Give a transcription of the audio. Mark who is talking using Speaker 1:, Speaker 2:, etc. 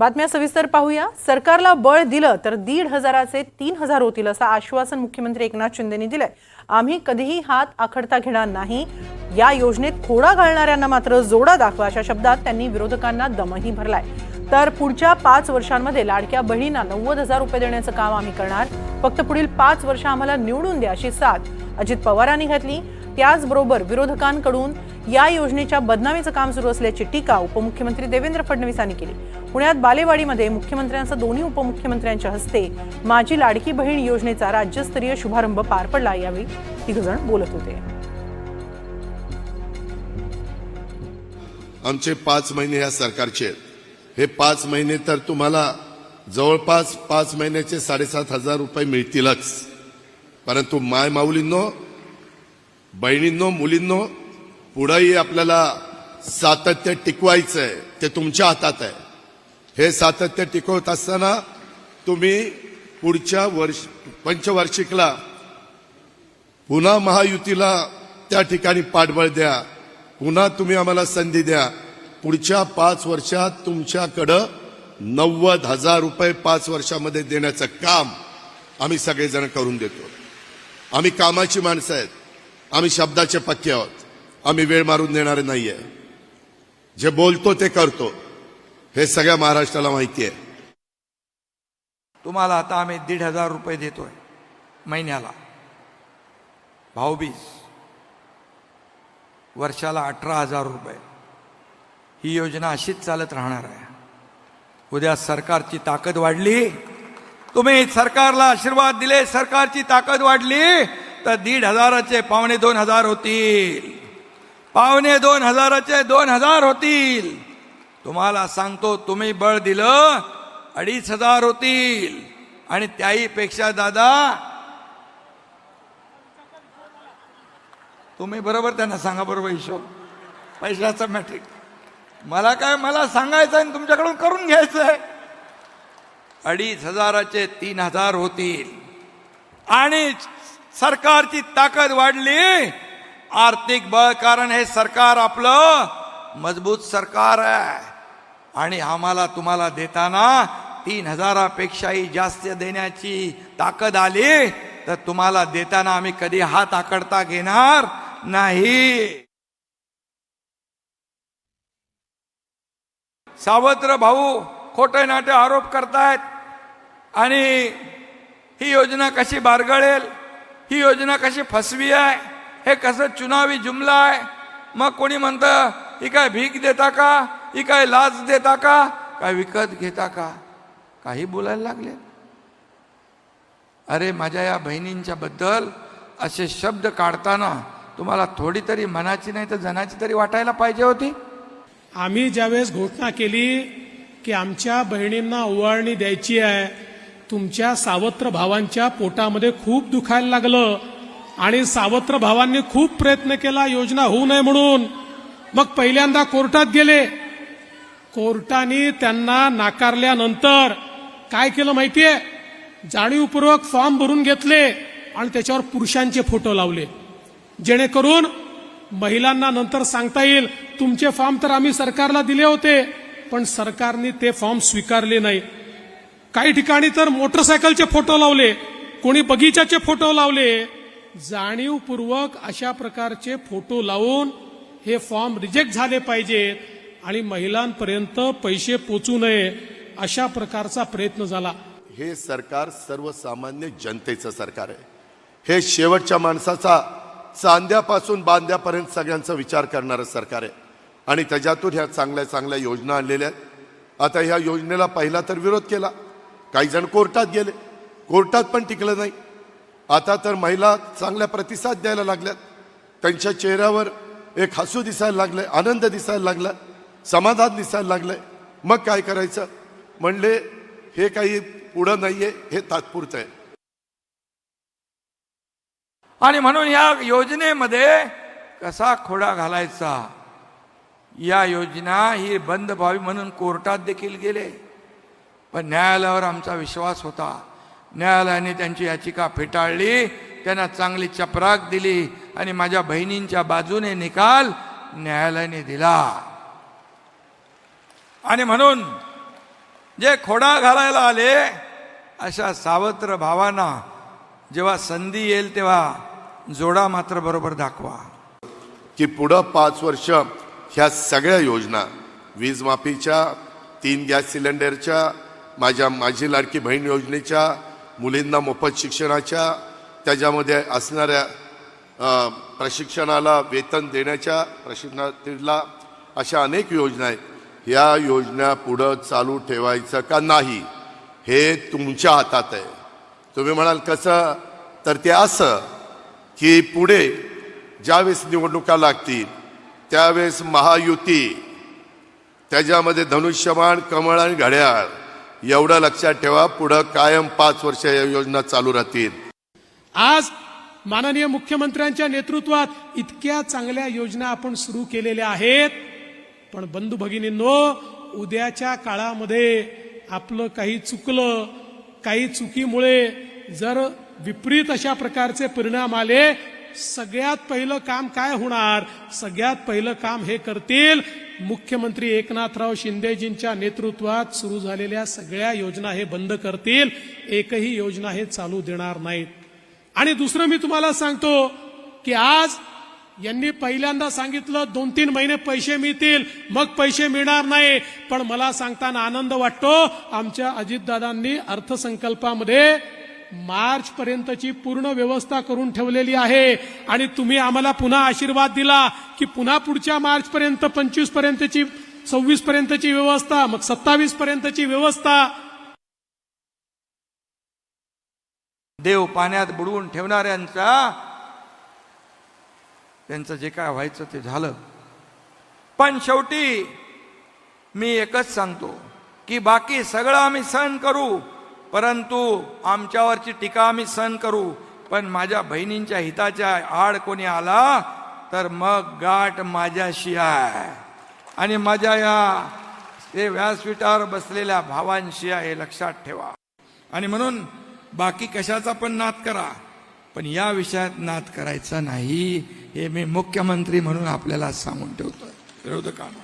Speaker 1: बातम्या सविस्तर पाहूया. सरकारला बळ दिलं तर दीड हजाराचे तीन हजार होतील असं आश्वासन मुख्यमंत्री एकनाथ शिंदेनी दिलंय. आम्ही कधीही हात आखडता घेणार नाही. या योजनेत खोडा घालणाऱ्यांना मात्र जोडा दाखवा अशा शब्दात त्यांनी विरोधकांना दमही भरलाय. तर पुढच्या पाच वर्षांमध्ये लाडक्या बहिणींना नव्वद हजार रुपये देण्याचं काम आम्ही करणार. फक्त पुढील पाच वर्ष आम्हाला निवडून द्या अशी साथ अजित पवारांनी घातली. त्याचबरोबर विरोधकांकडून या योजनेच्या बदनामीचं काम सुरू असल्याची टीका उपमुख्यमंत्री देवेंद्र फडणवीसांनी केली. पुण्यात बालेवाडीमध्ये मुख्यमंत्र्यांचा दोन्ही उपमुख्यमंत्र्यांच्या हस्ते माझी लाडकी बहीण योजनेचा राज्यस्तरीय शुभारंभ पार पडला. यावेळी तिघजण बोलत होते.
Speaker 2: आमचे पाच महिने या सरकारचे आहेत. हे पाच महिने तर तुम्हाला जवळपास पाच महिन्याचे साडेसात हजार रुपये मिळतीलच. परंतु माय माऊलींनो बहिणींनो मुलींनो पुढेही आपल्याला सातत्य टिकवायचं आहे ते तुमच्या हातात आहे. हे सातत्य टिकवत असताना तुम्ही पुढच्या वर्ष पंचवार्षिकला पुन्हा महायुतीला त्या ठिकाणी पाठबळ द्या. पुन्हा तुम्ही आम्हाला संधी द्या. पुढच्या पाच वर्षात तुमच्याकडं नव्वद हजार रुपये पाच वर्षामध्ये देण्याचं काम आम्ही सगळेजण करून देतो. आम्ही कामाची माणसं आहेत. आम्ही शब्दाचे पक्के आहोत. आम्ही वेळ मारून देणारे नाहीये. जे बोलतो ते करतो. हे सगळ्या महाराष्ट्राला माहिती आहे.
Speaker 3: तुम्हाला आता आम्ही दीड हजार रुपये देतोय. महिन्याला. भाऊबीज वर्षाला अठरा हजार रुपये. ही योजना अशीच चालत राहणार आहे. उद्या सरकारची ताकद वाढली. तुम्ही सरकारला आशीर्वाद दिले सरकारची ताकद वाढली. तर दीड हजाराचे पावणे दोन हजार होतील. पावणे दोन हजाराचे दोन हजार होतील. तुम्हाला सांगतो तुम्ही बळ दिलं अडीच हजार होतील. आणि त्याही पेक्षा दादा तुम्ही बरोबर त्यांना सांगा बरोबर हिशोब. पैशाचं मॅट्रिक मला काय मला सांगायचं आणि तुमच्याकडून करून घ्यायचं आहे अडीच हजाराचे तीन हजार होतील. आणि सरकारची ताकद वाढली. आर्थिक बळ कारण हे सरकार आपलं मजबूत सरकार आहे. आणि आम्हाला तुम्हाला देताना तीन हजारापेक्षाही जास्त देण्याची ताकद आली तर तुम्हाला देताना आम्ही कधी हात आकडता घेणार नाही. सावत्र भाऊ खोटे नाटे आरोप करतायत आणि ही योजना कशी बारगळेल? ही योजना कशी फसवी आहे? हे कसं चुनावी जुमला आहे? मग कोणी म्हणतं ही काय भीक देता का? ही काय लाच देता का? काय विकत घेता का? काही बोलायला लागले. अरे माझ्या या बहिणींच्या बद्दल असे शब्द काढताना तुम्हाला थोडी तरी मनाची नाही तर जनाची तरी वाटायला पाहिजे होती.
Speaker 4: आम्ही ज्यावेळेस घोषणा केली की आमच्या बहिणींना ओवाळणी द्यायची आहे तुमच्या सावत्र भावांच्या पोटामध्ये खूप दुखायला लागलं. आणि सावत्र भावांनी खूप प्रयत्न केला योजना होऊ नये म्हणून. मग पहिल्यांदा कोर्टात गेले. कोर्टाने त्यांना नाकारल्यानंतर काय केलं माहितीये? जाणीवपूर्वक फॉर्म भरून घेतले आणि त्याच्यावर पुरुषांचे फोटो लावले. जेणेकरून महिलांना नंतर सांगता येईल तुमचे फॉर्म तर आम्ही सरकारला दिले होते पण सरकारने ते फॉर्म स्वीकारले नाही. काही ठिकाणी तर मोटरसायकलचे फोटो लावले कोणी बगीचाचे फोटो लावले. जाणीवपूर्वक अशा प्रकारचे फोटो लावून हे फॉर्म रिजेक्ट झाले पाहिजेत आणि महिलांपर्यंत पैसे पोचू नये अशा प्रकारचा प्रयत्न झाला.
Speaker 2: हे सरकार सर्वसामान्य जनतेचं सरकार आहे. हे शेवटच्या माणसाचा चांद्यापासून बांध्यापर्यंत सगळ्यांचा विचार करणारं सरकार आहे. आणि त्याच्यातून ह्या चांगल्या चांगल्या योजना आणलेल्या आहेत. आता ह्या योजनेला पहिला तर विरोध केला. काही जण कोर्टात गेले. कोर्टात पण टिकलं नाही. आता तर महिला चांगला प्रतिसाद द्यायला लागल्यात. त्यांच्या चेहऱ्यावर एक हसू दिसायला लागलंय आनंद दिसायला लागला समाधान दिसायला लागलंय. मग काय करायचं? म्हणले हे काही पुढं नाहीये हे तात्पुरतं आहे.
Speaker 3: आणि म्हणून या योजनेमध्ये कसा खोडा घालायचा? या योजना ही बंद व्हावी म्हणून कोर्टात देखील गेले. पण न्यायालयावर आमचा विश्वास होता. न्यायालयाने त्यांची याचिका फेटाळली त्यांना चांगली चपराक दिली आणि माझ्या बहिणींच्या बाजूने निकाल न्यायालयाने दिला. आणि म्हणून जे खोडा घालायला आले अशा सावत्र भावांना जेव्हा संधी येईल तेव्हा जोडा मात्र बरोबर दाखवा.
Speaker 2: की पुढं पाच वर्ष ह्या सगळ्या योजना वीजमाफीच्या तीन गॅस सिलेंडरच्या माझ्या माझी लाडकी बहीण योजनेच्या मुलींना मोफत शिक्षणाच्या त्याच्यामध्ये असणाऱ्या प्रशिक्षणाला वेतन देण्याच्या प्रशिक्षणाला अशा अनेक योजना आहेत. या योजना पुढं चालू ठेवायचं का नाही हे तुमच्या हातात आहे. तुम्ही म्हणाल कसं? तर ते असं की पुढे ज्यावेळेस निवडणुका लागतील त्यावेळेस महायुती त्याच्यामध्ये धनुष्यबाण कमळ आणि घड्याळ एवढं लक्षात ठेवा पुढं कायम पाच वर्ष या योजना चालू राहतील.
Speaker 4: आज माननीय मुख्यमंत्र्यांच्या नेतृत्वात इतक्या चांगल्या योजना आपण सुरू केलेल्या आहेत. पण बंधू भगिनींनो उद्याच्या काळामध्ये आपलं काही चुकलं काही चुकीमुळे जर विपरीत अशा प्रकारचे परिणाम आले सगळ्यात पहिलं काम काय होणार? सगळ्यात पहिलं काम हे करतील मुख्यमंत्री एकनाथराव शिंदेजींच्या नेतृत्वात सुरू झालेल्या सगळ्या योजना हे बंद करतील. एकही योजना हे चालू देणार नाहीत. आणि दुसरं मी तुम्हाला सांगतो की आज यांनी पहिल्यांदा सांगितलं दोन तीन महिने पैसे मिळतील. मग पैसे मिळणार नाही. पण मला सांगताना आनंद वाटतो आमच्या अजितदादांनी अर्थसंकल्पामध्ये मार्च पर्यंतची पूर्ण व्यवस्था करून ठेवलेली आहे. आणि तुम्ही आम्हाला पुन्हा आशीर्वाद दिला की पुन्हा पुढच्या मार्च पर्यंत पंचवीस पर्यंतची सव्वीस पर्यंतची व्यवस्था मग सत्तावीस पर्यंतची व्यवस्था.
Speaker 3: देव पाण्यात बुडवून ठेवणाऱ्यांचा त्यांचं जे काय व्हायचं ते झालं. पण शेवटी मी एकच सांगतो की बाकी सगळं आम्ही सहन करू. परंतु आमच्यावरची टीका आम्ही सहन करू पण माझ्या बहिणींच्या हिताच्या आड कोणी आला तर मग गाठ माझ्याशी आहे. आणि माझ्या या ते व्यासपीठावर बसलेल्या भावांशी आहे हे लक्षात ठेवा. आणि म्हणून बाकी कशाचा पण नाद करा पण या विषयात नाद करायचा नाही हे मी मुख्यमंत्री म्हणून आपल्याला सांगून ठेवतो विरोधकांना